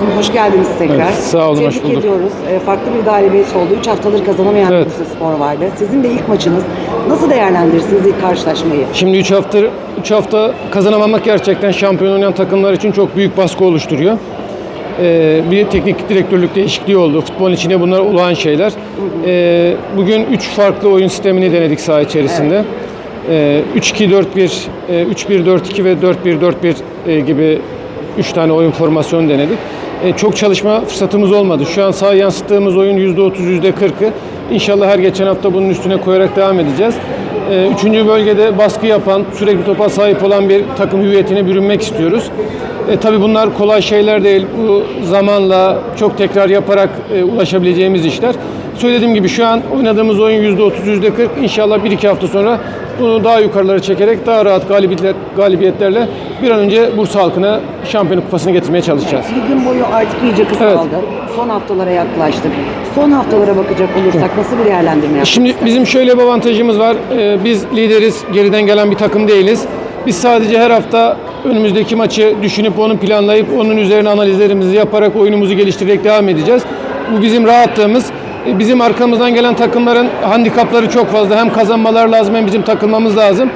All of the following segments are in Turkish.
olsun. Hoş geldiniz tekrar. Evet, sağ olun, hoş Tebrik bulduk. ediyoruz. E, farklı bir galibiyet oldu. 3 haftadır kazanamayan Evet. Bursa Spor vardı. Sizin de ilk maçınız. Nasıl değerlendirirsiniz ilk karşılaşmayı? Şimdi 3 hafta 3 hafta kazanamamak gerçekten şampiyon oynayan takımlar için çok büyük baskı oluşturuyor. Ee, bir teknik direktörlük değişikliği oldu. Futbolun içine bunlar olağan şeyler. Ee, bugün 3 farklı oyun sistemini denedik saha içerisinde. Ee, 3-2-4-1, e, 3-1-4-2 ve 4-1-4-1 e, gibi 3 tane oyun formasyonu denedik. E, çok çalışma fırsatımız olmadı. Şu an sahaya yansıttığımız oyun %30, %40'ı. İnşallah her geçen hafta bunun üstüne koyarak devam edeceğiz. E, Üçüncü bölgede baskı yapan, sürekli topa sahip olan bir takım hüviyetine bürünmek istiyoruz. E, tabii bunlar kolay şeyler değil. Bu zamanla çok tekrar yaparak e, ulaşabileceğimiz işler. Söylediğim gibi şu an oynadığımız oyun %30, %40. İnşallah 1-2 hafta sonra bunu daha yukarılara çekerek daha rahat galibiyetler, galibiyetlerle bir an önce Bursa halkına şampiyonluk kupasını getirmeye çalışacağız. Ligin boyu artık iyice kısaldı. Evet. Son haftalara yaklaştık. Son haftalara bakacak olursak nasıl bir değerlendirme yapmak Şimdi bizim şöyle bir avantajımız var. Ee, biz lideriz, geriden gelen bir takım değiliz. Biz sadece her hafta önümüzdeki maçı düşünüp onu planlayıp onun üzerine analizlerimizi yaparak oyunumuzu geliştirerek devam edeceğiz. Bu bizim rahatlığımız. Ee, Bizim arkamızdan gelen takımların handikapları çok fazla. Hem kazanmalar lazım hem bizim takılmamız lazım.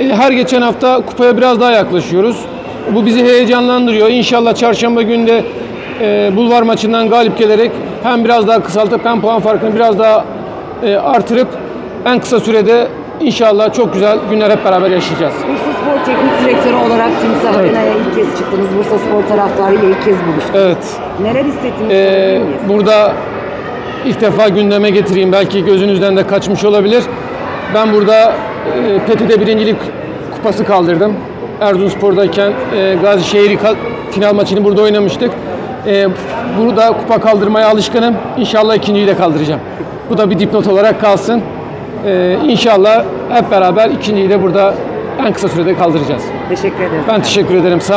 Ee, Her geçen hafta kupaya biraz daha yaklaşıyoruz. Bu bizi heyecanlandırıyor. İnşallah çarşamba günde e, bulvar maçından galip gelerek hem biraz daha kısaltıp hem puan farkını biraz daha e, artırıp en kısa sürede inşallah çok güzel günler hep beraber yaşayacağız. Bursa Spor Teknik Direktörü olarak Timsah Evet. Arena'ya ilk kez çıktınız. Bursa Spor taraftarıyla ilk kez buluştunuz. Evet. Neler hissettiniz? e, miyiz? burada ilk defa gündeme getireyim. Belki gözünüzden de kaçmış olabilir. Ben burada e, PTT birincilik kupası kaldırdım. Erzurumspor'dayken e, Gazişehir'i ka- final maçını burada oynamıştık. E, burada kupa kaldırmaya alışkınım. İnşallah ikinciyi de kaldıracağım. Bu da bir dipnot olarak kalsın. E, inşallah hep beraber ikinciyi de burada en kısa sürede kaldıracağız. Teşekkür ederiz. Ben teşekkür ederim. Sağ